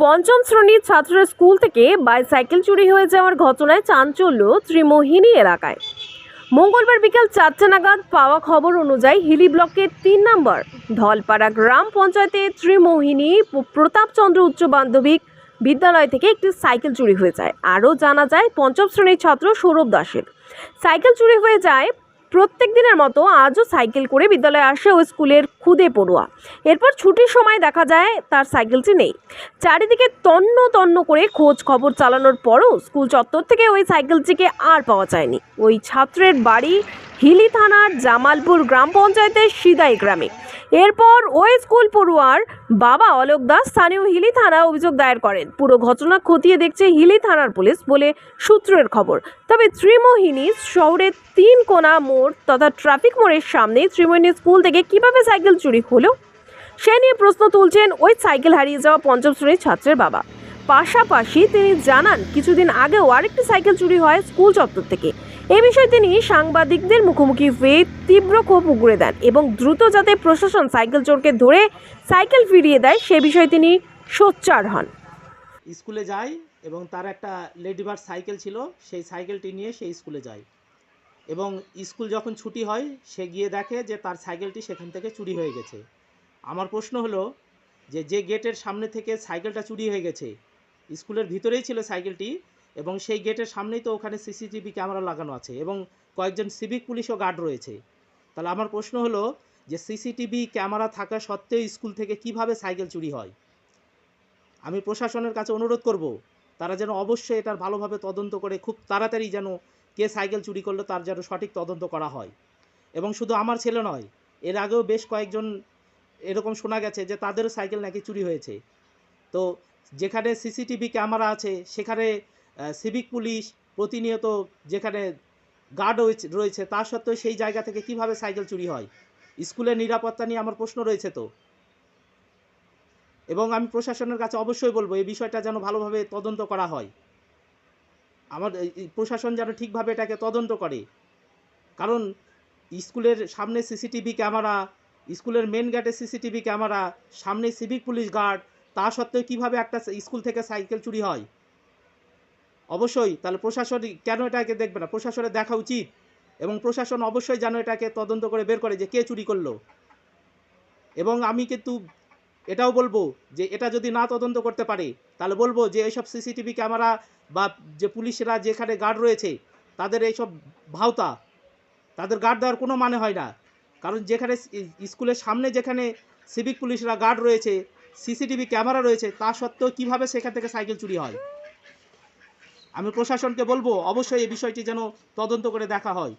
পঞ্চম শ্রেণির ছাত্রের স্কুল থেকে বাইসাইকেল চুরি হয়ে যাওয়ার ঘটনায় চাঞ্চল্য ত্রিমোহিনী এলাকায়। মঙ্গলবার বিকেল চারটে নাগাদ পাওয়া খবর অনুযায়ী হিলি ব্লকের তিন নম্বর ধলপাড়া গ্রাম পঞ্চায়েতে ত্রিমোহিনী প্রতাপচন্দ্র উচ্চ বান্ধবিক বিদ্যালয় থেকে একটি সাইকেল চুরি হয়ে যায়। আরও জানা যায়, পঞ্চম শ্রেণির ছাত্র সৌরভ দাসের। সাইকেল চুরি হয়ে যায় প্রত্যেক দিনের মতো আজও সাইকেল করে বিদ্যালয়ে আসে ও স্কুলের খুদে পড়ুয়া। এরপর ছুটির সময় দেখা যায় তার সাইকেলটি নেই। চারিদিকে তন্ন তন্ন করে খোঁজ খবর চালানোর পরও স্কুল চত্বর থেকে ওই সাইকেলটিকে আর পাওয়া যায়নি। ওই ছাত্রের বাড়ি হিলি থানার জামালপুর গ্রাম পঞ্চায়েতের সিদাই গ্রামে। এরপর ওই স্কুল পড়ুয়ার বাবা অলোক দাস স্থানীয় হিলি থানা অভিযোগ দায়ের করেন। পুরো ঘটনা খতিয়ে দেখছে হিলি থানার পুলিশ বলে সূত্রের খবর। তবে ত্রিমোহিনী শহরের তিন কোনা মোড় তথা ট্রাফিক মোড়ের সামনে ত্রিমোহিনী স্কুল থেকে কীভাবে সাইকেল চুরি হলো? সে নিয়ে প্রশ্ন তুলছেন ওই সাইকেল হারিয়ে যাওয়া পঞ্চম শ্রেণির ছাত্রের বাবা। পাশাপাশি তিনি জানান, কিছুদিন আগেও আরেকটি সাইকেল চুরি হয় স্কুল চত্বর থেকে। এ বিষয়ে তিনি সাংবাদিকদের মুখোমুখি হয়ে তীব্র ক্ষোভ উগড়ে দেন এবং দ্রুত যাতে প্রশাসন সাইকেল চোরকে ধরে সাইকেল ফিরিয়ে দেয়, সে বিষয়ে তিনি সোচ্চার হন। স্কুলে যায় এবং তার একটা লেডিবার সাইকেল ছিল, সেই সাইকেলটি নিয়ে সে স্কুলে যায়। এবং স্কুল যখন ছুটি হয়, সে গিয়ে দেখে যে তার সাইকেলটি সেখান থেকে চুরি হয়ে গেছে। আমার প্রশ্ন হলো যে যে গেটের সামনে থেকে সাইকেলটা চুরি হয়ে গেছে, স্কুলের ভিতরেই ছিল সাইকেলটি? এবং সেই গেটের সামনেই তো ওখানে সিসিটিভি ক্যামেরা লাগানো আছে এবং কয়েকজন সিভিক পুলিশও গার্ড রয়েছে। তাহলে আমার প্রশ্ন হলো যে সিসিটিভি ক্যামেরা থাকা সত্ত্বেও স্কুল থেকে কীভাবে সাইকেল চুরি হয়? আমি প্রশাসনের কাছে অনুরোধ করব, তারা যেন অবশ্যই এটার ভালোভাবে তদন্ত করে খুব তাড়াতাড়ি যেন কে সাইকেল চুরি করল তার যেন সঠিক তদন্ত করা হয়। এবং শুধু আমার ছেলে নয়, এর আগেও বেশ কয়েকজন এরকম শোনা গেছে যে তাদেরও সাইকেল নাকি চুরি হয়েছে। তো যেখানে সিসিটিভি ক্যামেরা আছে, সেখানে সিভিক পুলিশ প্রতিনিয়ত যেখানে গার্ড রয়েছে তা সত্ত্বেও সেই জায়গা থেকে কীভাবে সাইকেল চুরি হয়? স্কুলের নিরাপত্তা নিয়ে আমার প্রশ্ন রয়েছে তো। এবং আমি প্রশাসনের কাছে অবশ্যই বলব, এই বিষয়টা যেন ভালোভাবে তদন্ত করা হয়। আমার প্রশাসন যেন ঠিকভাবে এটাকে তদন্ত করে। কারণ স্কুলের সামনে সিসিটিভি ক্যামেরা স্কুলের মেন গেটে সিসিটিভি ক্যামেরা সামনে সিভিক পুলিশ গার্ড তা সত্ত্বেও কীভাবে একটা স্কুল থেকে সাইকেল চুরি হয়? অবশ্যই, তাহলে প্রশাসন কেন এটাকে দেখবে না? প্রশাসনের দেখা উচিত এবং প্রশাসন অবশ্যই যেন এটাকে তদন্ত করে বের করে যে কে চুরি করল। এবং আমি কিন্তু এটাও বলব যে এটা যদি না তদন্ত করতে পারে, তাহলে বলব যে এইসব সিসিটিভি ক্যামেরা বা যে পুলিশরা যেখানে গার্ড রয়েছে, তাদের এইসব ভাওতা, তাদের গার্ড দেওয়ার কোনো মানে হয় না। কারণ যেখানে স্কুলের সামনে যেখানে সিভিক পুলিশরা গার্ড রয়েছে, সিসিটিভি ক্যামেরা রয়েছে, তা সত্ত্বেও কীভাবে সেখান থেকে সাইকেল চুরি হয়? আমি প্রশাসনকে বলব অবশ্যই এই বিষয়টি যেন তদন্ত করে দেখা হয়।